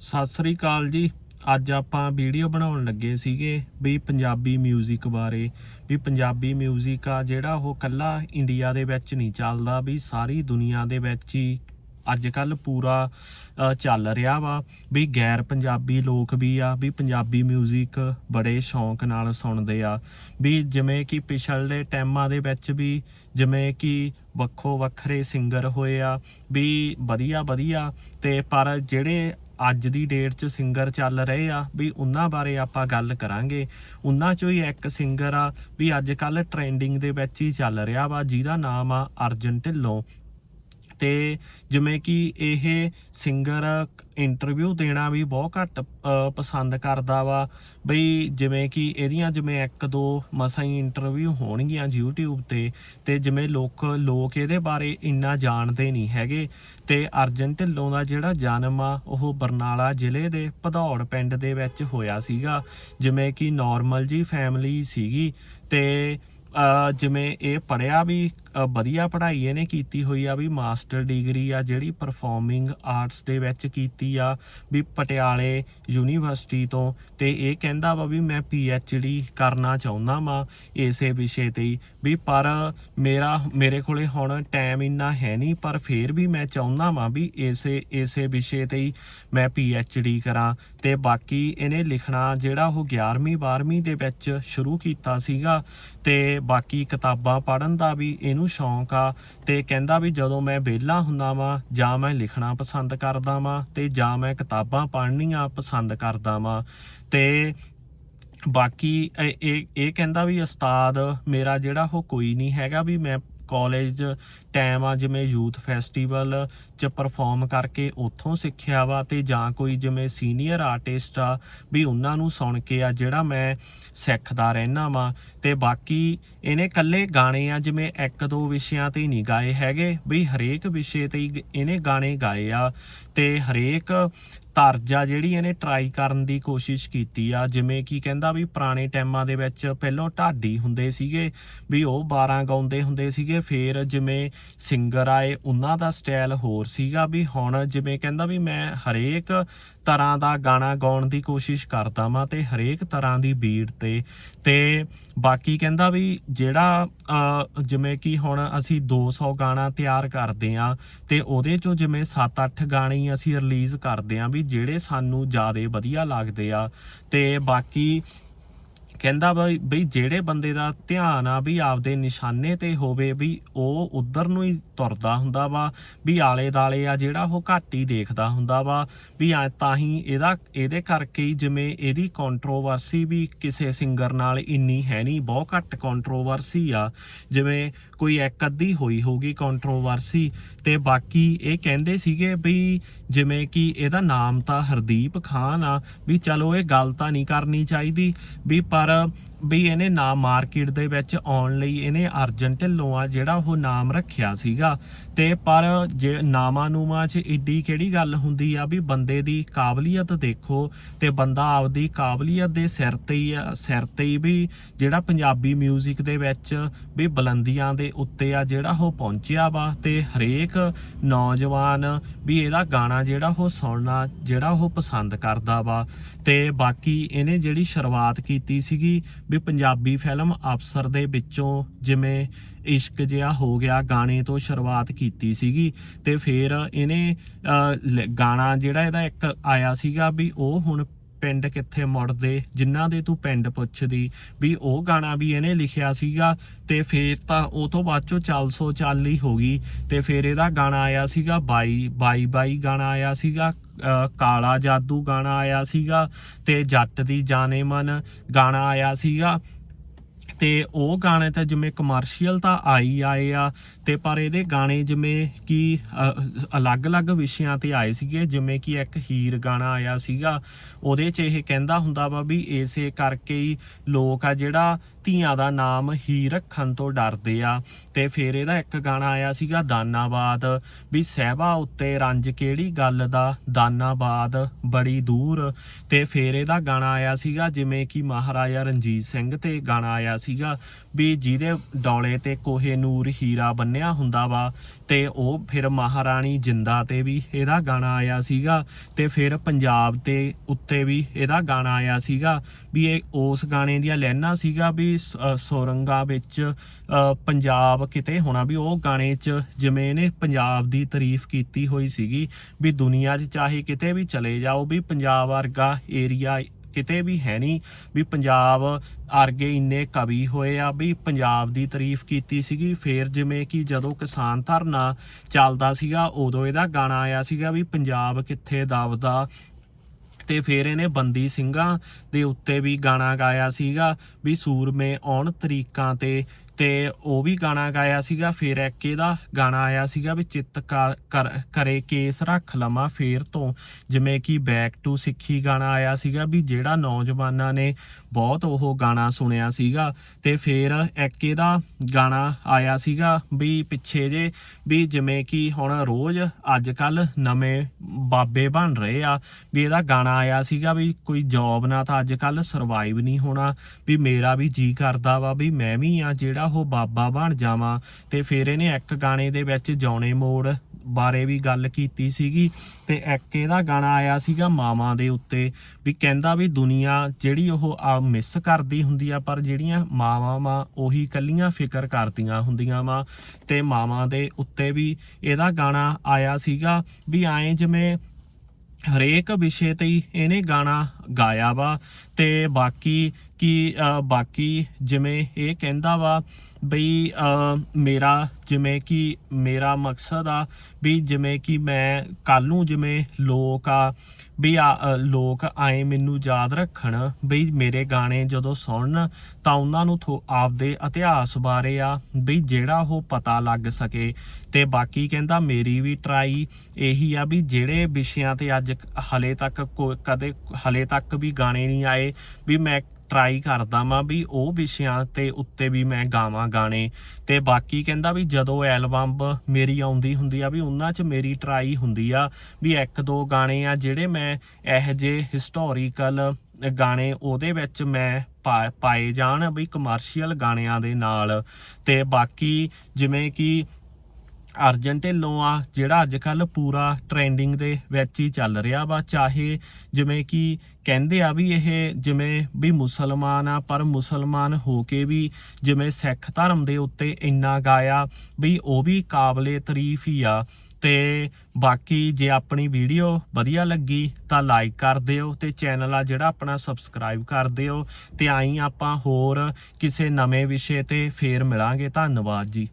ਸਤਿ ਸ੍ਰੀ ਅਕਾਲ ਜੀ ਅੱਜ ਆਪਾਂ ਵੀਡੀਓ ਬਣਾਉਣ ਲੱਗੇ ਸੀਗੇ ਵੀ ਪੰਜਾਬੀ 뮤직 ਬਾਰੇ ਵੀ ਪੰਜਾਬੀ 뮤직 ਆ ਜਿਹੜਾ ਉਹ ਕੱਲਾ ਇੰਡੀਆ ਦੇ ਵਿੱਚ ਨਹੀਂ ਚੱਲਦਾ ਵੀ ਸਾਰੀ ਦੁਨੀਆ ਦੇ ਵਿੱਚ ਹੀ ਅੱਜ ਕੱਲ ਪੂਰਾ ਅ, ਚੱਲ ਰਿਹਾ ਵਾ ਵੀ ਗੈਰ ਪੰਜਾਬੀ ਲੋਕ ਵੀ ਆ ਵੀ ਪੰਜਾਬੀ 뮤직 ਬੜੇ ਸ਼ੌਂਕ ਨਾਲ ਸੁਣਦੇ ਆ ਵੀ ਜਿਵੇਂ ਕਿ ਪਿਛਲੇ ਟਾਈਮਾਂ ਦੇ ਵਿੱਚ ਵੀ ਜਿਵੇਂ ਕਿ ਵੱਖੋ ਵੱਖਰੇ ਸਿੰਗਰ ਹੋਏ ਆ ਵੀ ਵਧੀਆ ਵਧੀਆ ਤੇ ਪਰ ਜਿਹੜੇ ਅੱਜ ਦੀ ਡੇਟ 'ਚ ਸਿੰਗਰ ਚੱਲ ਰਹੇ ਆ, ਵੀ ਉਹਨਾਂ ਬਾਰੇ ਆਪਾਂ ਗੱਲ ਕਰਾਂਗੇ। ਉਹਨਾਂ 'ਚੋਂ ਹੀ ਇੱਕ ਸਿੰਗਰ ਆ, ਵੀ ਅੱਜ ਕੱਲ ਟ੍ਰੈਂਡਿੰਗ ਦੇ ਵਿੱਚ ਹੀ ਚੱਲ ਰਿਹਾ ਵਾ, ਜਿਹਦਾ ਨਾਮ ਆ ਅਰਜਨ ਢਿੱਲੋਂ। ਤੇ ਜਿਵੇਂ ਕਿ ਇਹ ਸਿੰਗਰ ਇੰਟਰਵਿਊ ਦੇਣਾ ਵੀ ਬਹੁਤ ਘੱਟ ਪਸੰਦ ਕਰਦਾ ਵਾ। ਬਈ ਜਿਵੇਂ ਕਿ ਇਹਦੀਆਂ ਜਿਵੇਂ ਇੱਕ ਦੋ ਮਸਾਂ ਹੀ ਇੰਟਰਵਿਊ ਹੋਣਗੀਆਂ YouTube ਤੇ ਤੇ ਜਿਵੇਂ ਲੋਕ ਲੋਕ ਇਹਦੇ ਬਾਰੇ ਇੰਨਾ ਜਾਣਦੇ ਨਹੀਂ ਹੈਗੇ। ਤੇ ਅਰਜਨ ਢਿੱਲੋਂ ਦਾ ਜਿਹੜਾ ਜਨਮ ਆ, ਉਹ ਬਰਨਾਲਾ ਜ਼ਿਲ੍ਹੇ ਦੇ ਭਦੌੜ ਪਿੰਡ ਦੇ ਵਿੱਚ ਹੋਇਆ ਸੀਗਾ। ਜਿਵੇਂ ਕਿ ਨਾਰਮਲ ਜੀ ਫੈਮਿਲੀ ਸੀਗੀ ਤੇ ਜਿਵੇਂ ਇਹ ਪੜਿਆ ਵੀ ਵਧੀਆ ਪੜ੍ਹਾਈ ਇਹਨੇ ਕੀਤੀ ਹੋਈ ਆ ਵੀ ਮਾਸਟਰ ਡਿਗਰੀ ਆ ਜਿਹੜੀ ਪਰਫਾਰਮਿੰਗ ਆਰਟਸ ਦੇ ਵਿੱਚ ਕੀਤੀ ਆ ਵੀ ਪਟਿਆਲੇ ਯੂਨੀਵਰਸਿਟੀ ਤੋਂ ਤੇ ਇਹ ਕਹਿੰਦਾ ਵਾ ਵੀ ਮੈਂ ਡੀ ਕਰਨਾ ਚਾਹੁੰਦਾ ਵਾਂ ਇਸੇ ਵਿਸ਼ੇ ਤੇ ਹੀ ਵੀ ਪਰ ਮੇਰਾ, ਮੇਰੇ ਕੋਲੇ ਹੁਣ ਟਾਈਮ ਇੰਨਾ ਹੈ ਨਹੀਂ ਪਰ ਫੇਰ ਵੀ ਮੈਂ ਚਾਹੁੰਦਾ ਵਾਂ ਵੀ ਇਸੇ ਇਸੇ ਵਿਸ਼ੇ ਤੇ ਹੀ ਮੈਂ ਡੀ ਕਰਾਂ ਤੇ ਬਾਕੀ ਇਹਨੇ ਲਿਖਣਾ ਜਿਹੜਾ ਉਹ 11ਵੀਂ 12ਵੀਂ ਦੇ ਵਿੱਚ ਸ਼ੁਰੂ ਕੀਤਾ ਸੀਗਾ ਤੇ ਬਾਕੀ ਕਿਤਾਬਾਂ ਪੜ੍ਹਨ ਦਾ ਵੀ ਇਹਨੂੰ ਸ਼ੌਂਕ ਆ ਤੇ ਕਹਿੰਦਾ ਵੀ ਜਦੋਂ ਮੈਂ ਵਿਹਲਾ ਹੁੰਦਾ ਵਾਂ, ਜਾਂ ਮੈਂ ਲਿਖਣਾ ਪਸੰਦ ਕਰਦਾ ਵਾਂ ਤੇ ਜਾਂ ਮੈਂ ਕਿਤਾਬਾਂ ਪੜ੍ਹਨੀਆਂ ਪਸੰਦ ਕਰਦਾ ਵਾਂ ਤੇ ਬਾਕੀ ਇਹ ਇਹ ਇਹ ਕਹਿੰਦਾ ਵੀ ਉਸਤਾਦ ਮੇਰਾ ਜਿਹੜਾ ਉਹ ਕੋਈ ਨਹੀਂ ਹੈਗਾ ਵੀ ਮੈਂ ਕਾਲਜ ਟਾਈਮ ਆ, ਜਿਵੇਂ ਯੂਥ ਫੈਸਟੀਵਲ ਚ ਪਰਫਾਰਮ ਕਰਕੇ ਉੱਥੋਂ ਸਿੱਖਿਆ ਵਾ ਤੇ ਜਾਂ ਕੋਈ ਜਿਵੇਂ ਸੀਨੀਅਰ ਆਰਟਿਸਟ ਆ, ਵੀ ਉਹਨਾਂ ਨੂੰ ਸੁਣ ਕੇ ਆ ਜਿਹੜਾ ਮੈਂ ਸਿੱਖਦਾ ਰਹਿਣਾ ਵਾ। ਤੇ ਬਾਕੀ ਇਹਨੇ ਕੱਲੇ ਗਾਣੇ ਆ, ਜਿਵੇਂ ਇੱਕ ਦੋ ਵਿਸ਼ਿਆਂ ਤੇ ਹੀ ਨਹੀਂ ਗਾਏ ਹੈਗੇ, ਵੀ ਹਰੇਕ ਵਿਸ਼ੇ ਤੇ ਹੀ ਇਹਨੇ ਗਾਣੇ ਗਾਏ ਆ। ਤੇ ਹਰੇਕ ਤਰਜ ਆ ਜਿਹੜੀ ਇਹਨੇ ਟਰਾਈ ਕਰਨ ਦੀ ਕੋਸ਼ਿਸ਼ ਕੀਤੀ ਆ, ਜਿਵੇਂ ਕਿ ਕਹਿੰਦਾ ਵੀ ਪੁਰਾਣੇ ਟਾਈਮਾਂ ਦੇ ਵਿੱਚ ਪਹਿਲਾਂ ਢਾਡੀ ਹੁੰਦੇ ਸੀਗੇ, ਵੀ ਉਹ 12 ਗਾਉਂਦੇ ਹੁੰਦੇ ਸੀਗੇ, ਫੇਰ ਜਿਵੇਂ ਸਿੰਗਰ ਆਏ, ਉਹਨਾਂ ਦਾ ਸਟਾਈਲ ਹੋਰ ਸੀਗਾ ਵੀ ਹੁਣ ਜਿਵੇਂ ਕਹਿੰਦਾ ਵੀ ਮੈਂ ਹਰੇਕ ਤਰ੍ਹਾਂ ਦਾ ਗਾਣਾ ਗਾਉਣ ਦੀ ਕੋਸ਼ਿਸ਼ ਕਰਦਾ ਵਾਂ ਤੇ ਹਰੇਕ ਤਰ੍ਹਾਂ ਦੀ ਬੀਟ ਤੇ ਤੇ ਬਾਕੀ ਕਹਿੰਦਾ ਵੀ ਜਿਹੜਾ ਜਿਵੇਂ ਕਿ ਹੁਣ ਅਸੀਂ 200 ਗਾਣਾ ਤਿਆਰ ਕਰਦੇ ਆ ਤੇ ਉਹਦੇ ਚੋਂ ਜਿਵੇਂ 7-8 ਗਾਣੇ ਅਸੀਂ ਰਿਲੀਜ਼ ਕਰਦੇ ਆ ਵੀ ਜਿਹੜੇ ਸਾਨੂੰ ਜ਼ਿਆਦਾ ਵਧੀਆ ਲੱਗਦੇ ਆ ਤੇ ਬਾਕੀ ਕਹਿੰਦਾ ਬਈ ਬਈ ਜਿਹੜੇ ਬੰਦੇ ਦਾ ਧਿਆਨ ਆ ਵੀ ਆਪਦੇ ਨਿਸ਼ਾਨੇ ਤੇ ਹੋਵੇ ਵੀ ਉਹ ਉਧਰ ਨੂੰ ਹੀ ਤੁਰਦਾ ਹੁੰਦਾ ਵਾ, ਵੀ ਆਲੇ ਦਾਲੇ ਆ ਜਿਹੜਾ ਉਹ ਘੱਟ ਹੀ ਦੇਖਦਾ ਹੁੰਦਾ ਵਾ, ਵੀ ਐਂ ਤਾਂ ਹੀ ਇਹਦਾ, ਇਹਦੇ ਕਰਕੇ ਹੀ ਜਿਵੇਂ ਇਹਦੀ ਕੰਟਰੋਵਰਸੀ ਵੀ ਕਿਸੇ ਸਿੰਗਰ ਨਾਲ ਇੰਨੀ ਹੈ ਨਹੀਂ, ਬਹੁਤ ਘੱਟ ਕੰਟਰੋਵਰਸੀ ਆ, ਜਿਵੇਂ ਕੋਈ ਇੱਕ ਅੱਧੀ ਹੋਈ ਹੋਊਗੀ ਕੰਟਰੋਵਰਸੀ ਤੇ ਬਾਕੀ ਇਹ ਕਹਿੰਦੇ ਸੀਗੇ ਵੀ ਜਿਵੇਂ ਕਿ ਇਹਦਾ ਨਾਮ ਤਾਂ ਹਰਦੀਪ ਖਾਨ ਆ, ਵੀ ਚਲੋ ਇਹ ਗੱਲ ਤਾਂ ਨਹੀਂ ਕਰਨੀ ਚਾਹੀਦੀ, ਵੀ ਪਰ ਵੀ ਇਹਨੇ ਨਾਮ ਮਾਰਕੀਟ ਦੇ ਵਿੱਚ ਆਉਣ ਲਈ ਇਹਨੇ ਅਰਜਨ ਢਿੱਲੋਂ ਆ ਜਿਹੜਾ ਉਹ ਨਾਮ ਰੱਖਿਆ ਸੀਗਾ। ਤੇ ਪਰ ਜੇ ਨਾਮਾਂ ਨੂਮਾਂ 'ਚ ਏਡੀ ਕਿਹੜੀ ਗੱਲ ਹੁੰਦੀ ਆ ਵੀ ਬੰਦੇ ਦੀ ਕਾਬਲੀਅਤ ਦੇਖੋ ਤੇ ਬੰਦਾ ਆਪਦੀ ਕਾਬਲੀਅਤ ਦੇ ਸਿਰ ਤੇ ਹੀ ਸਿਰ ਤੇ ਹੀ ਵੀ ਜਿਹੜਾ ਪੰਜਾਬੀ 뮤직 ਦੇ ਵਿੱਚ ਵੀ ਬੁਲੰਦੀਆਂ ਦੇ ਉੱਤੇ ਆ ਜਿਹੜਾ ਉਹ ਪਹੁੰਚਿਆ ਵਾ ਤੇ ਹਰੇਕ ਨੌਜਵਾਨ ਵੀ ਇਹਦਾ ਗਾਣਾ ਜਿਹੜਾ ਉਹ ਸੁਣਨਾ, ਜਿਹੜਾ ਉਹ ਪਸੰਦ ਕਰਦਾ ਵਾ। ਤੇ ਬਾਕੀ ਇਹਨੇ ਜਿਹੜੀ ਸ਼ੁਰੂਆਤ ਕੀਤੀ ਸੀਗੀ ਵੀ ਪੰਜਾਬੀ ਫਿਲਮ ਅਫਸਰ ਦੇ ਵਿੱਚੋਂ ਜਿਵੇਂ ਇਸ਼ਕ ਜਿਹਾ ਹੋ ਗਿਆ ਗਾਣੇ ਤੋਂ ਸ਼ੁਰੂਆਤ ਕੀਤੀ ਸੀਗੀ ਤੇ ਫਿਰ ਇਹਨੇ ਲ- ਗਾਣਾ ਜਿਹੜਾ ਇਹਦਾ ਇੱਕ ਆਇਆ ਸੀਗਾ ਵੀ ਉਹ ਹੁਣ ਪਿੰਡ ਕਿੱਥੇ ਮੁੜਦੇ, ਜਿਨ੍ਹਾਂ ਦੇ ਤੂੰ ਪਿੰਡ ਪੁੱਛਦੀ, ਵੀ ਉਹ ਗਾਣਾ ਵੀ ਇਹਨੇ ਲਿਖਿਆ ਸੀਗਾ, ਤੇ ਫੇਰ ਤਾਂ ਉਹ ਤੋਂ ਬਾਅਦ ਚੋਂ ਚੱਲ ਸੋ ਚੱਲ ਹੀ ਹੋ ਗਈ, ਤੇ ਫਿਰ ਇਹਦਾ ਗਾਣਾ ਆਇਆ ਸੀਗਾ ਬਾਈ ਬਾਈ ਬਾਈ ਗਾਣਾ ਆਇਆ ਸੀਗਾ ਕਾਲਾ ਜਾਦੂ ਗਾਣਾ ਆਇਆ ਸੀਗਾ, ਤੇ ਜੱਟ ਦੀ ਜਾਨੇ ਮਨ ਗਾਣਾ ਆਇਆ ਸੀਗਾ ਤੇ ਉਹ ਗਾਣੇ ਤਾਂ ਜਿਵੇਂ ਕਮਰਸ਼ੀਅਲ ਤਾਂ ਆਈ ਆਏ ਆ ਤੇ ਪਰ ਇਹਦੇ ਗਾਣੇ ਜਿਵੇਂ ਕਿ ਅਲੱਗ-ਅਲੱਗ ਵਿਸ਼ਿਆਂ ਤੇ ਆਏ ਸੀਗੇ, ਜਿਵੇਂ ਕਿ ਇੱਕ ਹੀਰ ਗਾਣਾ ਆਇਆ ਸੀਗਾ, ਉਹਦੇ 'ਚ ਇਹ ਕਹਿੰਦਾ ਹੁੰਦਾ ਵਾ ਵੀ ਇਸੇ ਕਰਕੇ ਹੀ ਲੋਕ ਆ ਜਿਹੜਾ ਧੀਆਂ ਦਾ ਨਾਮ ਹੀ ਰੱਖਣ ਤੋਂ ਡਰਦੇ ਆ। ਤੇ ਫਿਰ ਇਹਦਾ ਇੱਕ ਗਾਣਾ ਆਇਆ ਸੀਗਾ, ਦਾਨਾਬਾਦ, ਵੀ ਸਹਿਬਾ ਉੱਤੇ ਰੰਜ ਕਿਹੜੀ ਗੱਲ ਦਾ, ਦਾਨਾਬਾਦ ਬੜੀ ਦੂਰ। ਤੇ ਫਿਰ ਇਹਦਾ ਗਾਣਾ ਆਇਆ ਸੀਗਾ, ਜਿਵੇਂ ਕਿ ਮਹਾਰਾਜਾ ਰਣਜੀਤ ਸਿੰਘ ਤੇ ਗਾਣਾ ਆਇਆ ਸੀਗਾ ਵੀ ਜਿਹਦੇ ਡੌਲੇ ਤੇ ਕੋਹੇ ਨੂਰ ਹੀਰਾ ਬੰਨਿਆ ਹੁੰਦਾ ਵਾ ਤੇ ਉਹ ਫਿਰ ਮਹਾਰਾਣੀ ਜਿੰਦਾ ਤੇ ਵੀ ਇਹਦਾ ਗਾਣਾ ਆਇਆ ਸੀਗਾ ਤੇ ਫਿਰ ਪੰਜਾਬ ਤੇ ਉੱਤੇ ਵੀ ਇਹਦਾ ਗਾਣਾ ਆਇਆ ਸੀਗਾ ਵੀ ਇਹ ਉਸ ਗਾਣੇ ਦੀਆਂ ਲਾਈਨਾਂ ਸੀਗਾ ਵੀ ਸ- ਅ, ਵਿੱਚ ਪੰਜਾਬ ਕਿਤੇ ਹੋਣਾ ਵੀ ਉਹ ਗਾਣੇ 'ਚ ਜਿਵੇਂ ਇਹਨੇ ਪੰਜਾਬ ਦੀ ਤਾਰੀਫ ਕੀਤੀ ਹੋਈ ਸੀਗੀ ਵੀ ਦੁਨੀਆ 'ਚ ਚਾਹੇ ਕਿਤੇ ਵੀ ਚਲੇ ਜਾਓ ਵੀ ਪੰਜਾਬ ਵਰਗਾ ਏਰੀਆ ਕਿਤੇ ਵੀ ਹੈ ਨਹੀਂ ਵੀ ਪੰਜਾਬ ਅਰਗੇ ਇੰਨੇ ਕਵੀ ਹੋਏ ਆ ਵੀ ਪੰਜਾਬ ਦੀ ਤਾਰੀਫ ਕੀਤੀ ਸੀਗੀ। ਫੇਰ ਜਿਵੇਂ ਕਿ ਜਦੋਂ ਕਿਸਾਨ ਧਰਨਾ ਚੱਲਦਾ ਸੀਗਾ, ਉਦੋਂ ਇਹਦਾ ਗਾਣਾ ਆਇਆ ਸੀਗਾ ਵੀ ਪੰਜਾਬ ਕਿੱਥੇ ਦਬਦਾ ਤੇ ਫਿਰ ਇਹਨੇ ਬੰਦੀ ਸਿੰਘਾਂ ਦੇ ਉੱਤੇ ਵੀ ਗਾਣਾ ਗਾਇਆ ਸੀਗਾ ਵੀ ਸੂਰਮੇ ਆਉਣ ਤਰੀਕਾਂ ਤੇ ਤੇ ਉਹ ਵੀ ਗਾਣਾ ਗਾਇਆ ਸੀਗਾ, ਫਿਰ ਇੱਕ ਇਹਦਾ ਗਾਣਾ ਆਇਆ ਸੀਗਾ ਵੀ ਚਿੱਤ ਕਰ- ਕਰ- ਕਰੇ ਕੇਸ ਰੱਖ ਲਵਾਂ ਫੇਰ ਤੋਂ। ਜਿਵੇਂ ਕਿ ਬੈਕ ਟੂ ਸਿੱਖੀ ਗਾਣਾ ਆਇਆ ਸੀਗਾ ਵੀ ਜਿਹੜਾ ਨੌਜਵਾਨਾਂ ਨੇ ਬਹੁਤ ਉਹ ਗਾਣਾ ਸੁਣਿਆ ਸੀਗਾ। ਤੇ ਫਿਰ ਇੱਕ ਇਹਦਾ ਗਾਣਾ ਆਇਆ ਸੀਗਾ ਵੀ ਪਿੱਛੇ ਜੇ ਵੀ ਜਿਵੇਂ ਕਿ ਹੁਣ ਰੋਜ਼ ਅੱਜ ਕੱਲ ਨਵੇਂ ਬਾਬੇ ਬਣ ਰਹੇ ਆ, ਵੀ ਇਹਦਾ ਗਾਣਾ ਆਇਆ ਸੀਗਾ ਵੀ ਕੋਈ ਜੌਬ ਨਾ ਤਾਂ ਅੱਜ ਕੱਲ ਸਰਵਾਈਵ ਨਹੀਂ ਹੋਣਾ, ਵੀ ਮੇਰਾ ਵੀ ਜੀ ਕਰਦਾ ਵਾ ਵੀ ਮੈਂ ਵੀ ਆ ਜਿਹੜਾ ਉਹ ਬਾਬਾ ਬਣ ਜਾਵਾਂ। ਤੇ ਫਿਰ ਇਹਨੇ ਇੱਕ ਗਾਣੇ ਦੇ ਵਿੱਚ ਜੌਣੇ ਮੋੜ ਬਾਰੇ ਵੀ ਗੱਲ ਕੀਤੀ ਸੀਗੀ। ਤੇ ਇੱਕ ਇਹਦਾ ਗਾਣਾ ਆਇਆ ਸੀਗਾ ਮਾਵਾਂ ਦੇ ਉੱਤੇ, ਵੀ ਕਹਿੰਦਾ ਵੀ ਦੁਨੀਆ ਜਿਹੜੀ ਉਹ ਆ ਮਿਸ ਕਰਦੀ ਹੁੰਦੀ ਆ, ਪਰ ਜਿਹੜੀਆਂ ਮਾਵਾਂ ਵਾ ਉਹੀ ਕੱਲੀਆਂ ਫਿਕਰ ਕਰਦੀਆਂ ਹੁੰਦੀਆਂ ਵਾ। ਤੇ ਮਾਵਾਂ ਦੇ ਉੱਤੇ ਵੀ ਇਹਦਾ ਗਾਣਾ ਆਇਆ ਸੀਗਾ ਵੀ ਐਂ ਜਿਵੇਂ ਹਰੇਕ ਵਿਸ਼ੇ ਤੇ ਹੀ ਇਹਨੇ ਗਾਣਾ ਗਾਇਆ ਵਾ ਤੇ ਬਾਕੀ ਕੀ ਬਾਕੀ ਜਿਵੇਂ ਇਹ ਕਹਿੰਦਾ ਵਾ ਬਈ ਮੇਰਾ ਜਿਵੇਂ ਕਿ ਮੇਰਾ ਮਕਸਦ ਆ ਵੀ ਜਿਵੇਂ ਕਿ ਮੈਂ ਕੱਲ ਨੂੰ ਜਿਵੇਂ ਲੋਕ ਆ ਵੀ ਆ ਲੋਕ ਆਏ ਮੈਨੂੰ ਯਾਦ ਰੱਖਣ ਬਈ ਮੇਰੇ ਗਾਣੇ ਜਦੋਂ ਸੁਣਨ ਤਾਂ ਉਹਨਾਂ ਨੂੰ ਥੋ- ਆਪਦੇ ਇਤਿਹਾਸ ਬਾਰੇ ਆ ਬਈ ਜਿਹੜਾ ਉਹ ਪਤਾ ਲੱਗ ਸਕੇ ਤੇ ਬਾਕੀ ਕਹਿੰਦਾ ਮੇਰੀ ਵੀ ਟਰਾਈ ਇਹੀ ਆ ਵੀ ਜਿਹੜੇ ਵਿਸ਼ਿਆਂ ਤੇ ਅੱਜ ਹਲੇ ਤੱਕ ਕੋ- ਕਦੇ ਹਲੇ ਤੱਕ ਵੀ ਗਾਣੇ ਨਹੀਂ ਆਏ ਵੀ ਮੈਂ ਟਰਾਈ ਕਰਦਾ ਵਾਂ ਵੀ ਉਹ ਵਿਸ਼ਿਆਂ ਤੇ ਉੱਤੇ ਵੀ ਮੈਂ ਗਾਵਾਂ ਗਾਣੇ। ਤੇ ਬਾਕੀ ਕਹਿੰਦਾ ਵੀ ਜਦੋਂ ਐਲਬਮ ਮੇਰੀ ਆਉਂਦੀ ਹੁੰਦੀ ਆ ਵੀ ਉਹਨਾਂ 'ਚ ਮੇਰੀ ਟਰਾਈ ਹੁੰਦੀ ਆ ਵੀ ਇੱਕ ਦੋ ਗਾਣੇ ਆ ਜਿਹੜੇ ਮੈਂ ਇਹ ਜੇ ਹਿਸਟੋਰੀਕਲ ਗਾਣੇ ਉਹਦੇ ਵਿੱਚ ਮੈਂ ਪਾ- ਪਾਏ ਜਾਣ ਵੀ ਕਮਰਸ਼ੀਅਲ ਗਾਣਿਆਂ ਦੇ ਨਾਲ। ਤੇ ਬਾਕੀ ਜਿਵੇਂ ਕਿ ਅਰਜਨ ਢਿੱਲੋਂ ਆ ਜਿਹੜਾ ਅੱਜ ਕੱਲ ਪੂਰਾ ਟ੍ਰੈਂਡਿੰਗ ਦੇ ਵਿੱਚ ਹੀ ਚੱਲ ਰਿਹਾ ਵਾ, ਚਾਹੇ ਜਿਵੇਂ ਕਿ ਕਹਿੰਦੇ ਆ ਵੀ ਇਹ ਜਿਵੇਂ ਵੀ ਮੁਸਲਮਾਨ ਆ, ਪਰ ਮੁਸਲਮਾਨ ਹੋ ਕੇ ਵੀ ਜਿਵੇਂ ਸਿੱਖ ਧਰਮ ਦੇ ਉੱਤੇ ਇੰਨਾ ਗਾਇਆ ਵੀ ਉਹ ਵੀ ਕਾਬਲੇ ਤਾਰੀਫ ਹੀ ਆ। ਤੇ ਬਾਕੀ ਜੇ ਆਪਣੀ ਵੀਡੀਓ ਵਧੀਆ ਲੱਗੀ ਤਾਂ ਲਾਈਕ ਕਰ ਦਿਓ ਤੇ ਚੈਨਲ ਆ ਜਿਹੜਾ ਆਪਣਾ ਸਬਸਕ੍ਰਾਈਬ ਕਰ ਦਿਓ। ਤੇ ਆਈ ਆਪਾਂ ਹੋਰ ਕਿਸੇ ਨਵੇਂ ਵਿਸ਼ੇ ਤੇ ਫੇਰ ਮਿਲਾਂਗੇ। ਧੰਨਵਾਦ ਜੀ।